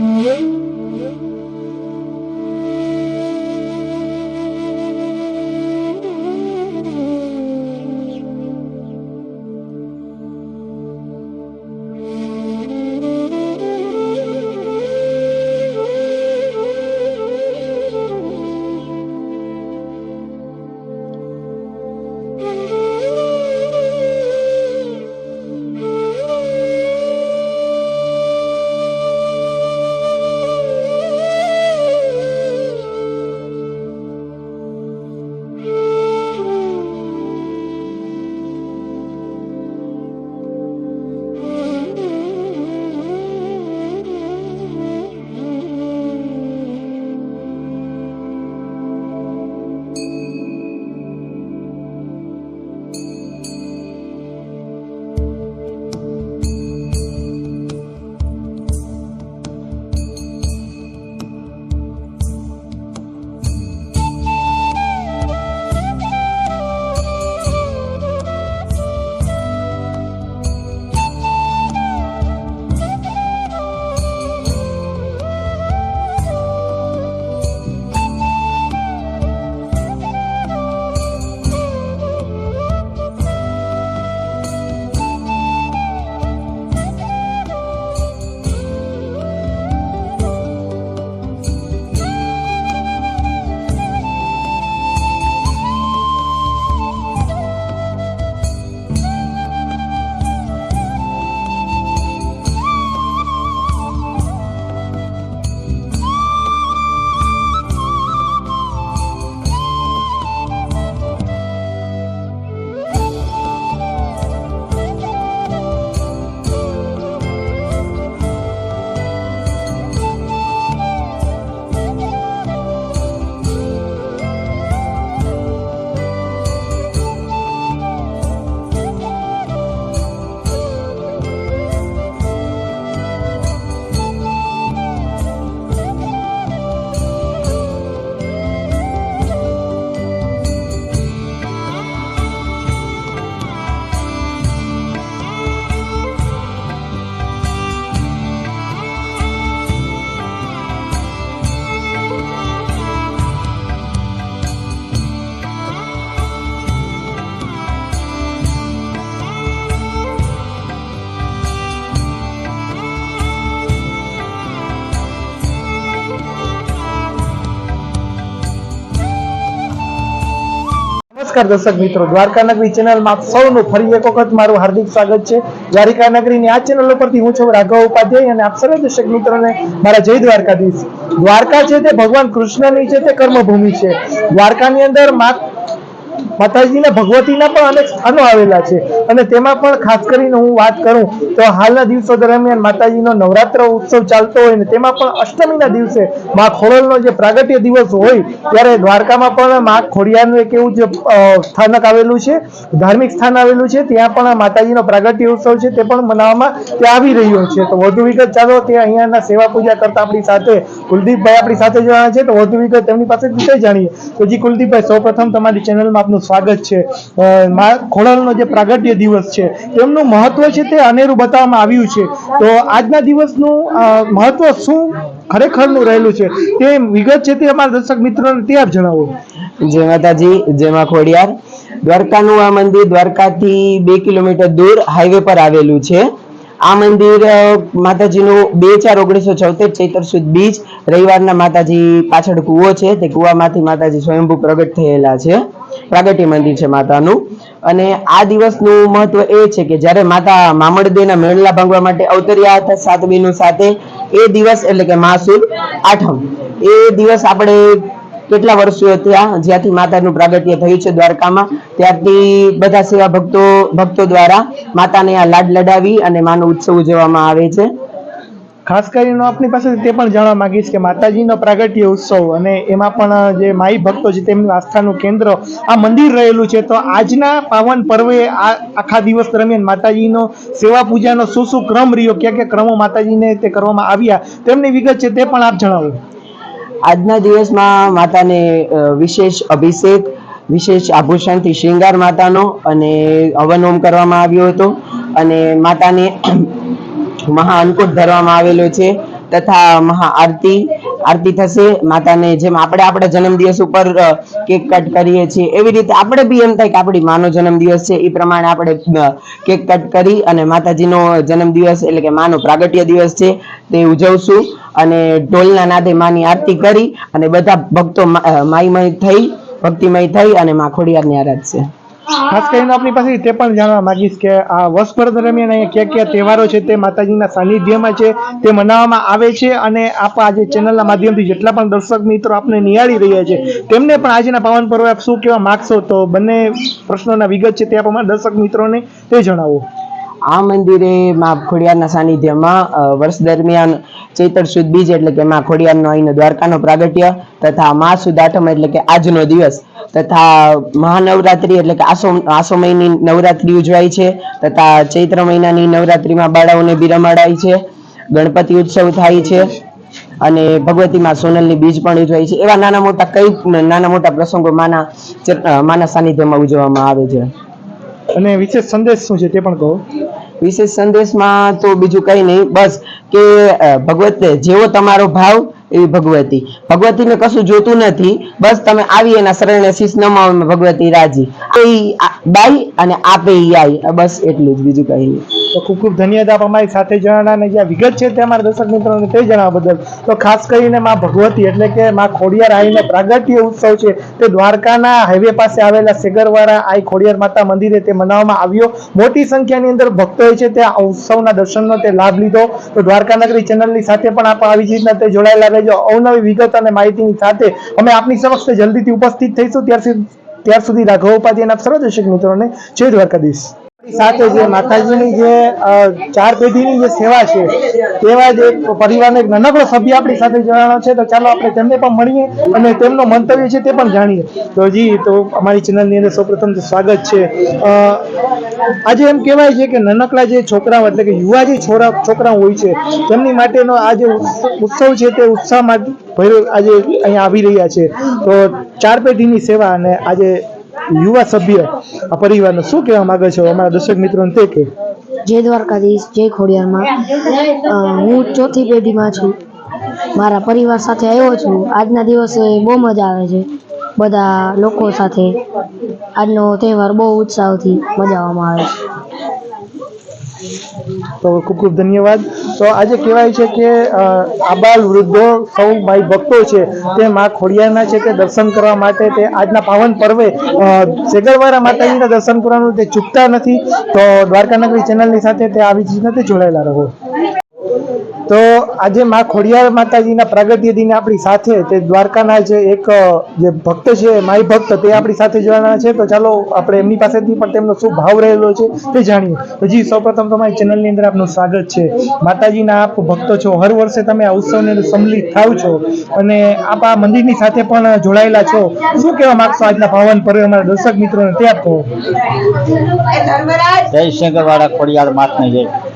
Música નમસ્કાર દર્શક મિત્રો. દ્વારકા નગરી ચેનલમાં સૌનું ફરી એક વખત મારું હાર્દિક સ્વાગત છે. દ્વારિકા નગરીની આ ચેનલ ઉપરથી હું છું રાઘવ ઉપાધ્યાય અને આપ સર્વ દર્શક મિત્રોને મારા જય દ્વારકાધીશ. દ્વારકા છે તે ભગવાન કૃષ્ણની છે તે કર્મભૂમિ છે. દ્વારકાની અંદર મા માતાજીના ભગવતીના પણ અનેક સ્થાનો આવેલા છે. અને તેમાં પણ ખાસ કરીને હું વાત કરું, તો હાલના દિવસો દરમિયાન માતાજીનો નવરાત્ર ઉત્સવ ચાલતો હોય ને તેમાં પણ અષ્ટમીના દિવસે મા ખોડલનો જે પ્રાગટ્ય દિવસ હોય, ત્યારે દ્વારકામાં પણ મા ખોડિયાનું એક એવું જે સ્થાનક આવેલું છે, ધાર્મિક સ્થાન આવેલું છે. ત્યાં પણ માતાજીનો પ્રાગટ્ય ઉત્સવ છે, તે પણ મનાવવામાં ત્યાં આવી રહ્યો છે. તો વધુ વિગત ચાલો, તે અહીંયાના સેવા પૂજા કરતા આપણી સાથે કુલદીપભાઈ આપણી સાથે જોડાયા છે, તો વધુ વિગત તેમની પાસેથી કઈ જાણીએ. તો જી કુલદીપભાઈ, સૌપ્રથમ તમારી ચેનલમાં આપનું સ્વાગત છે. ખોડલનો જે પ્રાગટ્ય દિવસ છે, તેમનું મહત્વ છે તે અનેરું બતાવવામાં આવ્યું છે. તો આજના દિવસનું મહત્વ શું ખરેખરનું રહેલું છે, તે વિગત છે તે અમારા દર્શક મિત્રોને તે આપ જણાવો. જય માતાજી, જય માં ખોડિયાર. દ્વારકાનું આ મંદિર દ્વારકાથી બે કિલોમીટર દૂર હાઈવે પર આવેલું છે. આ મંદિર માતાજીનું બે ચાર ઓગણીસો છોતેર ચૈતર સુદ બીજ રવિવારના માતાજી પાછળ કૂવો છે. તે કૂવામાંથી માતાજી સ્વયંભૂ પ્રગટ થયેલા છે. પ્રાગટ્ય મંદિર છે માતાનું. અને આ દિવસનું મહત્વ એ છે કે જ્યારે માતા મામડદેના મેળલા ભાંગવા માટે અવતર્યા હતા સાત સાથે, એ દિવસ એટલે કે માસુદ આઠમ. એ દિવસ આપણે કેટલા વર્ષો થયા જ્યાંથી માતાનું પ્રાગટ્ય થયું છે દ્વારકામાં, ત્યારથી બધા સેવા ભક્તો ભક્તો દ્વારા માતાને આ લાડ લડાવી અને માનો ઉત્સવ ઉજવવામાં આવે છે. ખાસ કરીને આપની પાસે તે પણ જાણવા માંગીશ કે માતાજીનો પ્રાગટ્ય ઉત્સવ અને એમાં પણ જે માઈ ભક્તો છે તેમનું આસ્થાનું કેન્દ્ર આ મંદિર રહેલું છે, તો આજના પાવન પર્વે આ આખા દિવસ દરમિયાન માતાજીનો સેવા પૂજાનો શું શું ક્રમ રહ્યો, ક્યાં ક્યાં ક્રમો માતાજીને તે કરવામાં આવ્યા, તેમની વિગત છે તે પણ આપ જણાવો. આજના દિવસમાં માતાને વિશેષ અભિષેક, વિશેષ આભૂષણથી શ્રીંગાર માતાનો અને હવન હોમ કરવામાં આવ્યો હતો. અને માતાને મહા અન્નકૂટ ધરવામાં આવેલો છે તથા મહા આરતી આરતી થશે. માતાને જેમ આપણે આપણા જન્મદિવસ ઉપર કેક કટ કરીએ છીએ, એવી રીતે આપણે બી એમ થાય કે આપણી માનો જન્મદિવસ છે. એ પ્રમાણે આપણે કેક કટ કરી અને માતાજીનો જન્મદિવસ એટલે કે માનો પ્રાગટ્ય દિવસ છે. તે ઉજવશું. અને ઢોલના નાદે માની આરતી કરી અને બધા ભક્તો મા- અ, માઈમય થઈ ભક્તિમય થઈ અને મા ખોડિયારને આરાધશે ખાસ કરીને આપણી પાસે તે પણ જાણવા માંગીશ કે આ વર્ષભર દરમિયાન અહીંયા કયા કયા તહેવારો છે તે માતાજીના સાનિધ્યમાં છે તે મનાવવામાં આવે છે અને આપ આજે ચેનલના માધ્યમથી જેટલા પણ દર્શક મિત્રો આપને નિહાળી રહ્યા છે તેમને પણ આજના પાવન પર્વે આપ શું કહેવા માગશો તો બંને પ્રશ્નોના વિગત છે તે આપ દર્શક મિત્રોને તે જણાવો. આ મંદિરે માં ખોડિયારના સાનિધ્યમાં વર્ષ દરમિયાન ચૈતર સુદ બીજ એટલે કે માં ખોડિયારનો અહીંનો દ્વારકાનો પ્રાગટ્ય તથા મા સુદ આઠમ એટલે કે આજનો દિવસ તથા મહાનવરાત્રિ એટલે કે આસો આસો મહિની નવરાત્રિ ઉજવાય છે તથા ચૈત્ર મહિનાની નવરાત્રિમાં બાળાઓને બી રમાડાય છે, ગણપતિ ઉત્સવ થાય છે અને ભગવતીમાં સોનલની બીજ પણ ઉજવાય છે. એવા નાના મોટા કઈ નાના મોટા પ્રસંગો માના માના સાનિધ્યમાં ઉજવવામાં આવે છે. અને વિશેષ સંદેશ શું છે તે પણ કહો. વિશેષ સંદેશમાં તો બીજું કઈ નહીં, બસ કે ભગવત, જેવો તમારો ભાવ, એવી ભગવતી. ભગવતીને કશું જોતું નથી, બસ તમે આવી એના શરણે શીશ નમાવો ભગવતી રાજી. એ બાઈ અને આપે આઈ, બસ એટલું જ, બીજું કઈ નહીં. તો ખૂબ ખૂબ ધન્યવાદ આપ અમારી સાથે જણાવવાના જે વિગત છે તે અમારા દર્શક મિત્રોને તે જણાવવા બદલ. તો ખાસ કરીને માં ભગવતી એટલે કે માં ખોડિયાર આઈને પ્રાગટ્ય ઉત્સવ છે તે દ્વારકાના હાઈવે પાસે આવેલા સેગરવાળા આઈ ખોડિયાર માતા મંદિરે તે મનાવવામાં આવ્યો. મોટી સંખ્યાની અંદર ભક્તોએ છે તે આ ઉત્સવના દર્શનનો તે લાભ લીધો. તો દ્વારકા નગરી ચેનલની સાથે પણ આપ આવી જ રીતના તે જોડાયેલા રહેજો. અવનવી વિગત અને માહિતીની સાથે અમે આપની સમક્ષ જલ્દીથી ઉપસ્થિત થઈશું. ત્યાર સુધી ત્યાર સુધી રાઘવ ઉપાધ્યાયના આપ સર્વ દર્શક મિત્રોને. જય દ્વારકાધીશ. સાથે જે માતાજીની જે ચાર પેઢીની જે સેવા છે, તેવા જ પરિવારનો એક નાનકડો સભ્ય આપણી સાથે જોડાણો છે. તો ચાલો આપણે તેમને પણ મળીએ અને તેમનો મંતવ્ય છે તે પણ જાણીએ. તો જી, તો અમારી ચેનલની અંદર સૌપ્રથમ સ્વાગત છે. આજે એમ કહેવાય છે કે નાનકડા જે છોકરાઓ એટલે કે યુવા જે છોરા, છોકરાઓ હોય છે, તેમની માટેનો આ જે ઉત્સવ છે તે ઉત્સાહમાં ભર્યો આજે અહીંયા આવી રહ્યા છે. તો ચાર પેઢીની સેવા અને આજે યુવા સભ્ય, આ પરિવારનો શું કહેવા માંગે છે? અમારા દર્શક મિત્રોને તે કે જય દ્વારકાધીશ, જય ખોડિયારમાં. હું ચોથી પેઢીમાં છું. મારા પરિવાર સાથે આવ્યો છું. આજના દિવસે બહુ મજા આવે છે. બધા લોકો સાથે. આજનો તહેવાર બહુ ઉત્સાહથી મજાવવામાં આવે છે. તો ખૂબ ખૂબ ધન્યવાદ. તો આજે કહેવાય છે કે આબાલ વૃદ્ધો સૌ ભાઈ ભક્તો છે તે મા ખોડિયારના છે તે દર્શન કરવા માટે તે આજના પાવન પર્વે અ, માતાજીના દર્શન કરવાનું તે ચૂકતા નથી. તો દ્વારકાનગરી ચેનલની સાથે તે આવી જ રીતે જોડાયેલા રહો. તો આજે માં ખોડિયાર માતાજીના પ્રાગટ્ય દિને આપણી સાથે તે દ્વારકાના જે એક જે ભક્ત છે માય ભક્ત, તે આપણી સાથે જોડાના છે. તો ચાલો આપણે એમની પાસેથી પણ તેમનો શું ભાવ રહેલો છે તે જાણીએ. તો સૌપ્રથમ તમારી ચેનલની અંદર આપનું સ્વાગત છે. માતાજીના આપ ભક્તો છો. હર વર્ષે તમે આ ઉત્સવની સંમિલિત થાવ છો અને આપ આ મંદિરની સાથે પણ જોડાયેલા છો. શું કહેવા માંગશો આજના પાવન પર્વે અમારા દર્શક મિત્રોને? તે આપો જય શંકરવાડા ખોડિયાર માતને જય.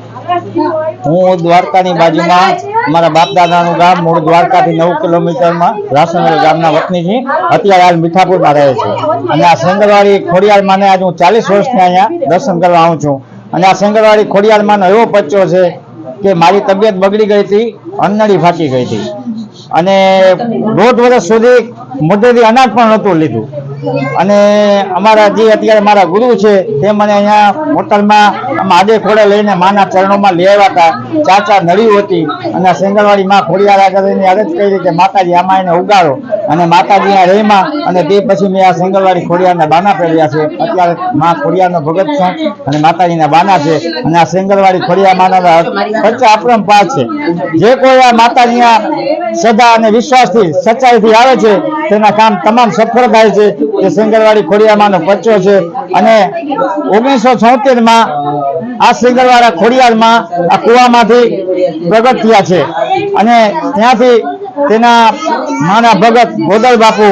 હું દ્વારકાની બાજુમાં મારા બાપ દાદાનું ગામ, મૂળ દ્વારકાથી નવ કિલોમીટરમાં રાસનગર ગામના વતની છે અત્યારે હાલ મીઠાપુરમાં રહે છે. અને આ સંગરવાડી ખોડિયાર માને આજે હું ચાલીસ વર્ષથી અહીંયા દર્શન કરવા આવું છું. અને આ સંગરવાડી ખોડિયાર એવો પચ્ચો છે કે મારી તબિયત બગડી ગઈ હતી અન્નડી ફાટી ગઈ હતી. અને દોઢ વર્ષ સુધી મોઢેથી અનાજ પણ નહોતું લીધું. અને અમારા જે અત્યારે મારા ગુરુ છે, તે મને અહીંયા હોટલમાં માદે ખોડે લઈને માના ચરણોમાં લઈ હતા. ચાર નળીઓ હતી અને સેંગલવાડી માં ખોડિયાર આગળ અરજ કરી કે માતાજી આમાં ઉગાડો. અને માતાજી અહીંયા રહીમાં અને તે પછી મેં આ સેંગલવાડી ખોડિયારના બાના પહેર્યા છે. અત્યારે માં ખોડિયારનો ભગત છું અને માતાજીના બાના છે. અને આ સેંગલવાડી ખોડિયા માના પચ્ચા અપરંપાર છે. જે કોઈ આ માતાજીના શ્રદ્ધા અને વિશ્વાસથી, સચ્ચાઈથી આવે છે, તેના કામ તમામ સફળ થાય છે. તે સિંગરવાડી ખોડિયારમાંનો પચ્ચો છે. અને ઓગણીસો છોતેરમાં આ સિંગરવાડા ખોડિયારમાં આ કુવામાંથી પ્રગટ થયા છે. અને ત્યાંથી તેના માના ભગત ગોદલ બાપુ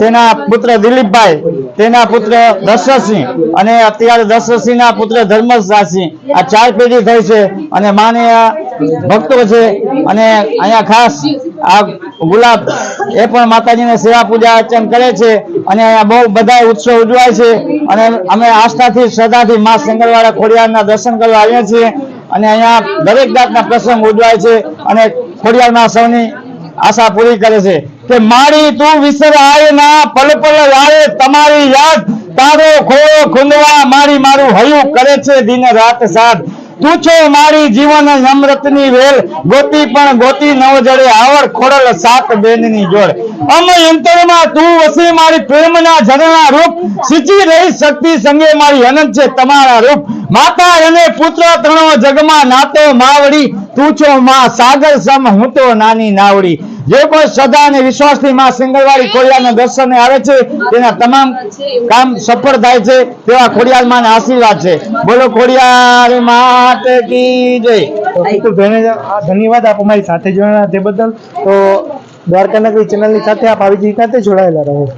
તેના પુત્ર દિલીપભાઈ, તેના પુત્ર દશરથસિંહ અને અત્યારે દશરથસિંહના પુત્ર ધર્મરાજસિંહ. આ ચાર પેઢી થઈ છે અને માને ભક્તો છે અને અહીંયા ખાસ આ ગુલાબ એ પણ માતાજીને સેવા પૂજા અર્ચન કરે છે અને અહીંયા બહુ બધા ઉત્સવ ઉજવાય છે અને અમે આસ્થાથી શ્રદ્ધાથી મા સંગરવાડા ખોડિયારના દર્શન કરવા આવ્યા છીએ અને અહીંયા દરેક જાતના પ્રસંગ ઉજવાય છે અને ખોડિયારના સૌની આશા પૂરી કરે છે. કે મારી તું વિસરાય ના, પલ પલ લાવે તમારી યાદ. તારો ખોળો ખૂંદવા મારી મારું હયું કરે છે દિન રાત સાથ તું છો મારી જીવન અમૃતની વેલ. ગોતી પણ ગોતી નવ જડે આવડ ખોડલ સાત બેનની જોડ. અમ અંતરમાં તું વસી મારી પ્રેમના ઝરણા રૂપ. સિંચી રહી શક્તિ સંગે મારી અનંત છે તમારા રૂપ. માતા અને પુત્ર ત્રણો જગમાં નાતો માવડી. તું છો માં સાગર સમ હું તો નાની નાવડી. જે કોઈ શ્રદ્ધા અને વિશ્વાસથી માં સિંગલવાડી ખોડિયાલના દર્શને આવે છે, તેના તમામ કામ સફળ થાય છે, તેવા ખોડિયાલમાં આશીર્વાદ છે. બોલો ખોડિયાલ માત કી જય. ધન્યવાદ આપ અમારી સાથે જોડાયા તે બદલ. તો દ્વારકા નગરી ચેનલની સાથે આપ આવી જ રીતે જોડાયેલા રહો.